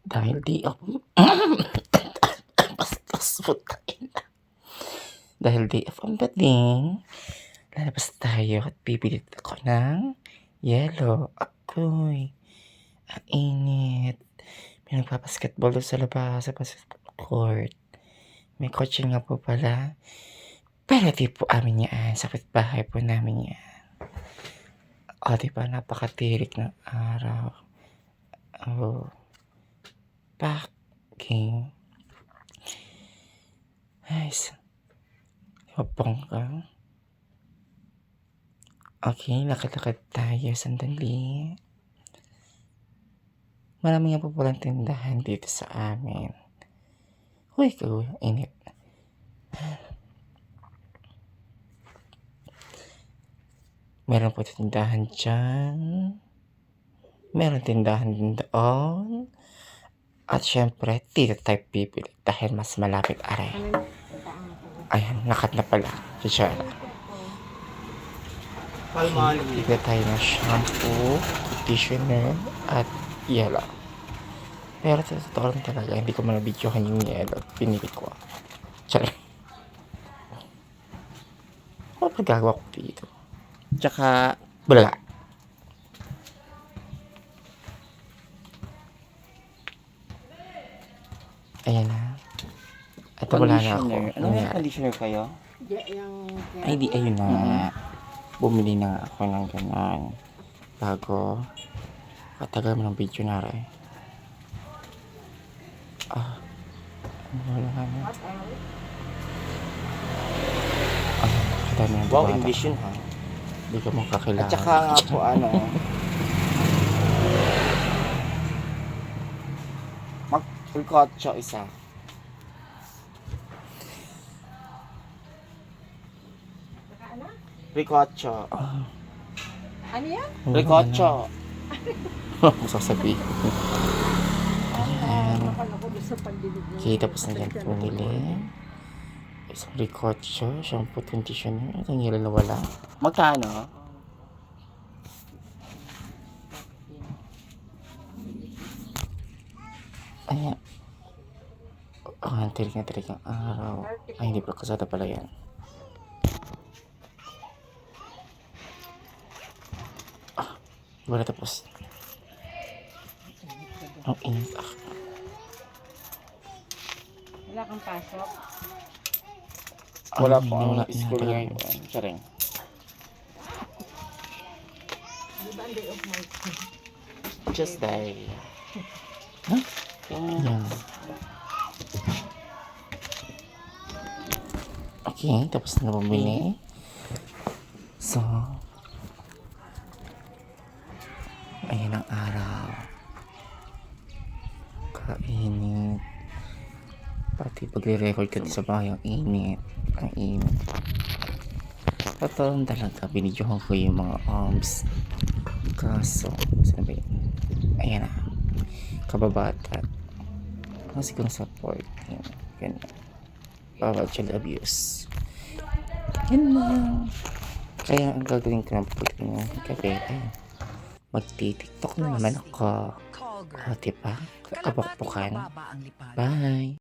Dahil di ako bastos putay na. Dahil di ako ang bading, lalabas tayo at bibilit ako ng yelo. Ako'y ang init. May nagpapasketball doon sa labas sa basketball court. May kotse nga po pala. Pero di po amin yan. Sa bahay po namin yan. O, di ba? Napakatirik ng araw. Oh. Packing. Nice. Mapong ka. Okay, lakad-lakad tayo. Sandali. Marami nga po tindahan dito sa amin. Uy, ko, init. Meron po tindahan dyan. Meron tindahan din doon. At syempre, dito tayo pipili dahil mas malapit are. Ayan, nakat na pala. Palmolive. Dito tayo ng shampoo, conditioner, at yellow. Pero sa totoo lang talaga, hindi ko manabidyohan yung yellow. Pinili ko. Tsara. Ano pa gagawa ko dito? Tsaka, bulaga. Ayan na. Ito wala na ako. Conditioner. Ano Ayan yung na. conditioner kayo? yung Ay, di, ayun na. Bumili na ako ng ganan. Bago. Katagal mo ng video na rin. Ah. Ano wala nga na? Ah, kadami ng Wow, bata. envision ha. Hindi ka mo kakilala. At saka nga po ano. Mag-ricoccio isa. Ricoccio. Ano yan? Na. Ano sasabihin? Okay, tapos na yan pumili. Isang ricoccio, shampoo, conditioner. Ang yelo na wala. Magkano? Ayan. Ah, tirik na tirik ang araw. Ay, hindi pala kasada pala yan. Ah, wala tapos. Ang init. Ah, Wala kang pasok. Wala po wala school ngayon. Day my Just die. Huh? Yan. Okay, tapos na bumili. So, ayan ang araw. Kainit. Pati pagre-record ka sa bahay, ang init. Ang init. Lang talaga, binidyohan ko yung mga arms. Kaso, yun? Ayan na. Kababata. Kasi kung support. Yan. Ganyan. Bawal child abuse. Yan lang. Kaya ang gagawin ko ng pag ng gabi ay magti-tiktok na naman ako. O, diba? Kabakbukan. Bye!